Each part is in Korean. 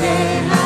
name.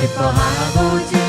Ти погана будь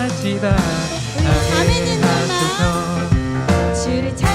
하시다 아멘 하소서 주를 찾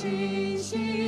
星星